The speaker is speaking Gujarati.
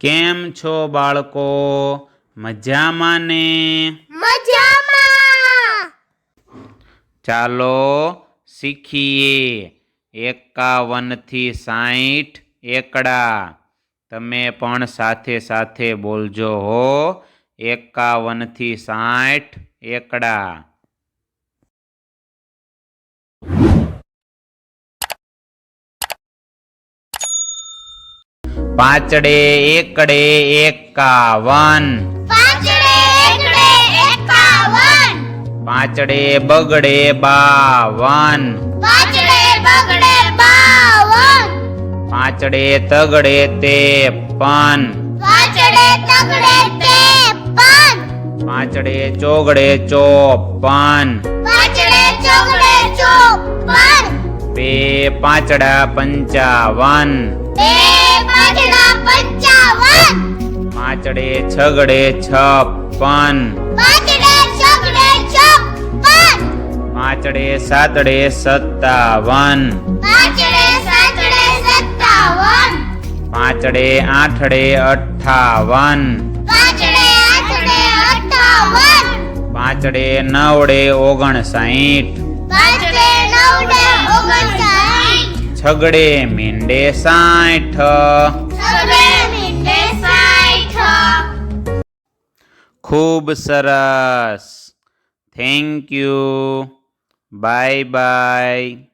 કેમ છો બાળકો? મજામાં ને? મજામાં. ચાલો શીખીએ. એકાવનથી સાઠ એકડા. તમે પણ સાથે સાથે બોલજો હો. એકાવનથી સાઠ એકડા. પાંચડે એકડે એકાવન. પાંચડે બગડે બાવન. પાંચડે તગડે તેપન પાંચડે પાંચડે ચોગડે ચોપન. પાંચડે ચોગડે ચોપન. બે પાંચડા પંચાવન. બે પાંચડા પંચાવન પાંચડે છગડે છપ્પન. પાંચડે સાતડે સત્તાવન. પાંચડે સાતડે સત્તાવન. પાંચડે આઠડે અઠ્ઠાવન. પાંચડે આઠડે અઠ્ઠાવન. પાંચડે નવડે ઓગણસાઠ. પાંચડે નવડે ઓગણસાઠ. છગડે મીંડે સાઠ. ખૂબ સરસ. Thank you bye bye